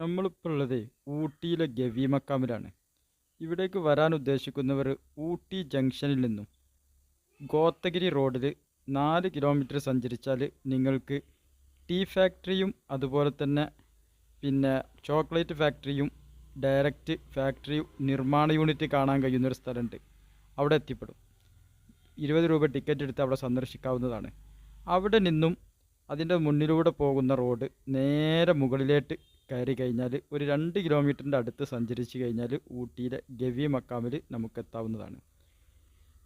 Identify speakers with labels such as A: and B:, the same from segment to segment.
A: നമ്മളിപ്പോൾ ഉള്ളത് ഊട്ടിയിലെ ഗവി മക്കാമിലാണ് ഇവിടേക്ക് വരാൻ ഉദ്ദേശിക്കുന്നവർ ഊട്ടി ജംഗ്ഷനിൽ നിന്നും ഗോത്തഗിരി റോഡിൽ നാല് കിലോമീറ്റർ സഞ്ചരിച്ചാൽ നിങ്ങൾക്ക് ടീ ഫാക്ടറിയും അതുപോലെ തന്നെ പിന്നെ ചോക്ലേറ്റ് ഫാക്ടറിയും ഡയറക്റ്റ് ഫാക്ടറി നിർമ്മാണ യൂണിറ്റ് കാണാൻ കഴിയുന്നൊരു സ്ഥലമുണ്ട്. അവിടെ എത്തിപ്പെടും. ഇരുപത് രൂപ ടിക്കറ്റ് എടുത്ത് അവിടെ സന്ദർശിക്കാവുന്നതാണ്. അവിടെ നിന്നും അതിന്റെ മുന്നിലൂടെ പോകുന്ന റോഡ് നേരെ മുകളിലേക്ക് കയറി കഴിഞ്ഞാൽ ഒരു രണ്ട് കിലോമീറ്ററിന്റെ അടുത്ത് സഞ്ചരിച്ച് കഴിഞ്ഞാൽ ഊട്ടിയിലെ ഗവി മക്കാമിൽ നമുക്കെത്താവുന്നതാണ്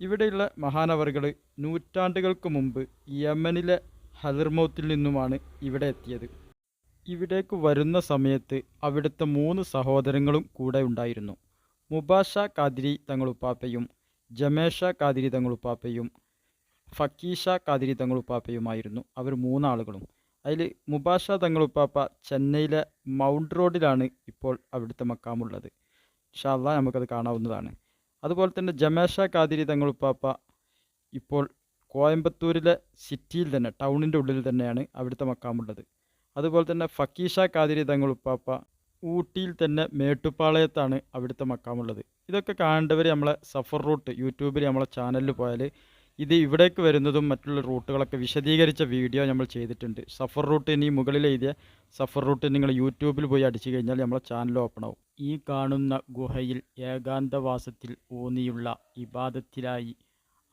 A: ഇവിടെയുള്ള മഹാനവറുകൾ നൂറ്റാണ്ടുകൾക്ക് മുമ്പ് യമനിലെ ഹദർമൗത്തിൽ നിന്നുമാണ് ഇവിടെ എത്തിയത്. ഇവിടേക്ക് വരുന്ന സമയത്ത് അവിടുത്തെ മൂന്ന് സഹോദരങ്ങളും കൂടെ ഉണ്ടായിരുന്നു. മുബാഷ കാതിരി തങ്ങളുപ്പാപ്പയും ജമേഷ കാതിരി തങ്ങളുപ്പാപ്പയും ഫക്കീഷ കാതിരി തങ്ങളുപ്പാപ്പയുമായിരുന്നു അവർ മൂന്നാളുകളും. അതിൽ മുബാഷ തങ്ങളുപ്പാപ്പ ചെന്നൈയിലെ മൗണ്ട് റോഡിലാണ് ഇപ്പോൾ അവിടുത്തെ മക്കാമുള്ളത്. ഷാള നമുക്കത് കാണാവുന്നതാണ്. അതുപോലെ തന്നെ ജമേഷ കാതിരി തങ്ങളുപ്പാപ്പ ഇപ്പോൾ കോയമ്പത്തൂരിലെ സിറ്റിയിൽ തന്നെ ടൗണിന്റെ ഉള്ളിൽ തന്നെയാണ് അവിടുത്തെ മക്കാമുള്ളത്. അതുപോലെ തന്നെ ഫക്കീഷ കാതിരി തങ്ങളുപ്പാപ്പ ഊട്ടിയിൽ തന്നെ മേട്ടുപ്പാളയത്താണ് അവിടുത്തെ മക്കാമുള്ളത്. ഇതൊക്കെ കാണേണ്ടവർ നമ്മളെ സഫർ റൂട്ട് യൂട്യൂബിൽ നമ്മളെ ചാനലിൽ പോയാൽ ഇത് ഇവിടേക്ക് വരുന്നതും മറ്റുള്ള റൂട്ടുകളൊക്കെ വിശദീകരിച്ച വീഡിയോ നമ്മൾ ചെയ്തിട്ടുണ്ട്. സഫർ റൂട്ട് ഇനി മുകളിൽ എഴുതിയ സഫർ റൂട്ട് നിങ്ങൾ യൂട്യൂബിൽ പോയി അടിച്ചു കഴിഞ്ഞാൽ നമ്മളെ ചാനൽ ഓപ്പൺ ആവും. ഈ കാണുന്ന ഗുഹയിൽ ഏകാന്തവാസത്തിൽ ഊന്നിയുള്ള ഇബാദത്തിലായി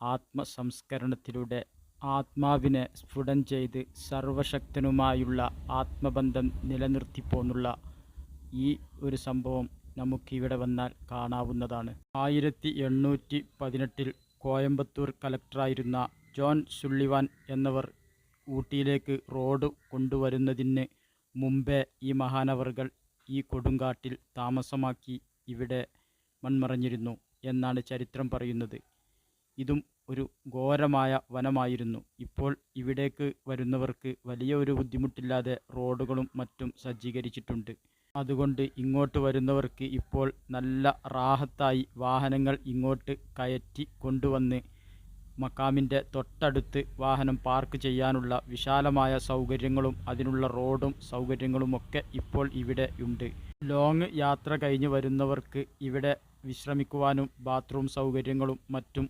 A: ആത്മസംസ്കരണത്തിലൂടെ ആത്മാവിനെ സ്ഫുടം ചെയ്ത് സർവശക്തനുമായുള്ള ആത്മബന്ധം നിലനിർത്തിപ്പോന്നുള്ള ഈ ഒരു സംഭവം നമുക്കിവിടെ വന്നാൽ കാണാവുന്നതാണ്. ആയിരത്തി എണ്ണൂറ്റി പതിനെട്ടിൽ കോയമ്പത്തൂർ കലക്ടറായിരുന്ന ജോൺ സുള്ളിവാൻ എന്നവർ ഊട്ടിയിലേക്ക് റോഡ് കൊണ്ടുവരുന്നതിന് മുമ്പേ ഈ മഹാനവറുകൾ ഈ കൊടുങ്കാട്ടിൽ താമസമാക്കി ഇവിടെ മൺമറഞ്ഞിരുന്നു എന്നാണ് ചരിത്രം പറയുന്നത്. ഇതും ഒരു ഘോരമായ വനമായിരുന്നു. ഇപ്പോൾ ഇവിടേക്ക് വരുന്നവർക്ക് വലിയ ഒരു ബുദ്ധിമുട്ടില്ലാതെ റോഡുകളും മറ്റും സജ്ജീകരിച്ചിട്ടുണ്ട്. അതുകൊണ്ട് ഇങ്ങോട്ട് വരുന്നവർക്ക് ഇപ്പോൾ നല്ല റാഹത്തായി വാഹനങ്ങൾ ഇങ്ങോട്ട് കയറ്റി കൊണ്ടുവന്ന് മക്കാമിന്റെ തൊട്ടടുത്ത് വാഹനം പാർക്ക് ചെയ്യാനുള്ള വിശാലമായ സൗകര്യങ്ങളും അതിനുള്ള റോഡും സൗകര്യങ്ങളുമൊക്കെ ഇപ്പോൾ ഇവിടെ ഉണ്ട്. ലോങ് യാത്ര കഴിഞ്ഞ് വരുന്നവർക്ക് ഇവിടെ വിശ്രമിക്കുവാനും ബാത്റൂം സൗകര്യങ്ങളും മറ്റും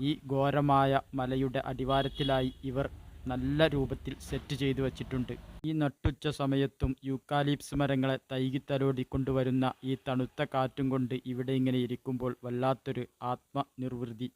A: ഈ ഘോരമായ മലയുടെ അടിവാരത്തിലായി ഇവർ നല്ല രൂപത്തിൽ സെറ്റ് ചെയ്തു വച്ചിട്ടുണ്ട്. ഈ നട്ടുച്ച സമയത്തും യൂക്കാലിപ്സ് മരങ്ങളെ തൈകിത്തലോടി കൊണ്ടുവരുന്ന ഈ തണുത്ത കാറ്റും കൊണ്ട് ഇവിടെ ഇങ്ങനെ ഇരിക്കുമ്പോൾ വല്ലാത്തൊരു ആത്മനിർവൃതി.